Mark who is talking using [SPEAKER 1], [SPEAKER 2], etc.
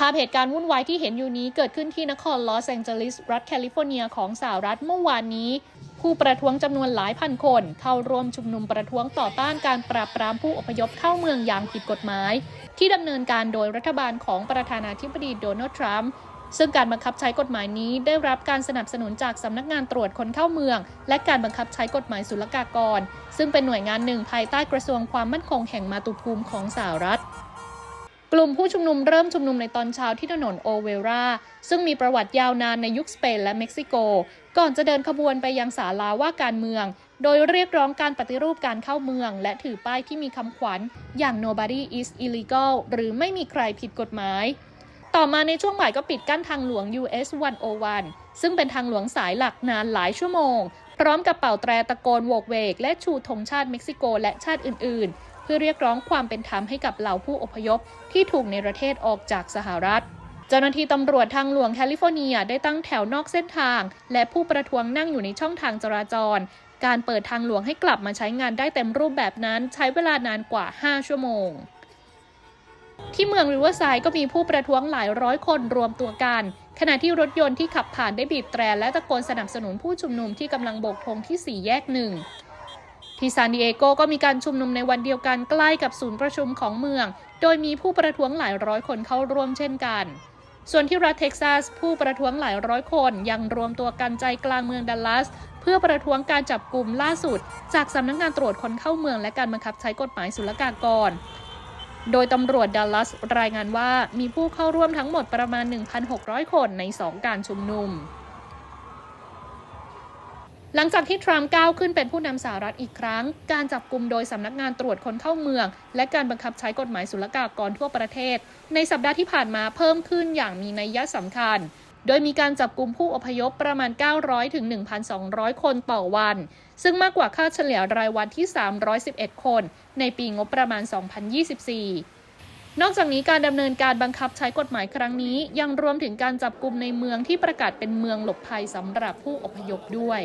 [SPEAKER 1] ภาพเหตุการณ์วุ่นวายที่เห็นอยู่นี้เกิดขึ้นที่นครลอสแองเจลิสรัฐแคลิฟอร์เนียของสหรัฐเมื่อวานนี้ ผู้ประท้วงจำนวนหลายพันคน เข้าร่วมชุมนุมประท้วงต่อต้านการปราบปรามผู้อพยพเข้าเมืองอย่างผิดกฎหมาย ที่ดำเนินการโดยรัฐบาลของประธานาธิบดีโดนัลด์ทรัมป์ซึ่งการบังคับใช้กฎหมายนี้ได้รับการสนับสนุนจากสำนักงานตรวจคนเข้าเมือง และการบังคับใช้กฎหมายศุลกากร ซึ่งเป็นหน่วยงานหนึ่งภายใต้กระทรวงความมั่นคงแห่งมาตุภูมิของสหรัฐ กลุ่มผู้ชุมนุมเริ่มชุมนุมในตอนเช้าที่ถนนโอเวราซึ่งมีประวัติยาวนานในยุคสเปนและเม็กซิโก ก่อนจะเดินขบวนไปยังศาลาว่าการเมือง โดยเรียกร้องการปฏิรูปการเข้าเมือง และถือป้ายที่มีคำขวัญ อย่าง nobody is illegal หรือไม่มีใครผิดกฎหมาย ต่อมาในช่วงบ่ายก็ปิดกั้นทางหลวง US 101 ซึ่งเป็นทางหลวงสายหลักนานหลายชั่วโมง พร้อมกับเป่าแตรตะโกนโวกเวก และชูธงชาติเม็กซิโกและชาติอื่นๆ พื่อเรียกร้องความเป็นธรรมให้กับเหล่าผู้อพยพที่ถูกในประเทศออกจากสหรัฐ เจ้าหน้าที่ตำรวจทางหลวงแคลิฟอร์เนียได้ตั้งแถวนอกเส้นทาง และผู้ประท้วงนั่งอยู่ในช่องทางจราจร การเปิดทางหลวงให้กลับมาใช้งานได้เต็มรูปแบบนั้นใช้เวลานานกว่า 5 ชั่วโมงที่เมืองริเวอร์ไซด์ก็มีผู้ประท้วงหลายร้อยคนรวมตัวกัน ขณะที่รถยนต์ที่ขับผ่านได้บีบแตรและตะโกนสนับสนุนผู้ชุมนุมที่กำลังโบกธงที่สี่แยกหนึ่ง ที่ซานดิเอโกก็มีการชุมนุมในวันเดียวกันใกล้กับศูนย์ประชุมของเมือง โดยมีผู้ประท้วงหลายร้อยคนเข้าร่วมเช่นกัน ส่วนที่รัฐเท็กซัส ผู้ประท้วงหลายร้อยคนยังรวมตัวกันใจกลางเมืองดัลลัส เพื่อประท้วงการจับกลุ่มล่าสุด จากสำนักงานตรวจคนเข้าเมืองและการบังคับใช้กฎหมายศุลกากรโดยตำรวจดัลลัสรายงานว่ามีผู้เข้าร่วมทั้งหมดประมาณ 1,600 คนใน 2 การชุมนุม หลังจากที่ทรัมป์ก้าวขึ้นเป็นผู้นำสหรัฐอีกครั้ง การจับกลุ่มโดยสำนักงานตรวจคนเข้าเมือง และการบังคับใช้กฎหมายศุลกากรทั่วประเทศ ในสัปดาห์ที่ผ่านมาเพิ่มขึ้นอย่างมีนัยสำคัญ โดยมีการจับกลุ่มผู้อพยพประมาณ 900 ถึง 1,200 คนต่อวัน ซึ่งมากกว่าค่าเฉลี่ยรายวันที่ 311 คน ในปีงบประมาณ 2024นอกจากนี้การดำเนินการบังคับใช้กฎหมายครั้งนี้ ยังรวมถึงการจับกลุ่มในเมืองที่ประกาศเป็นเมืองหลบภัยสำหรับผู้อพยพด้วย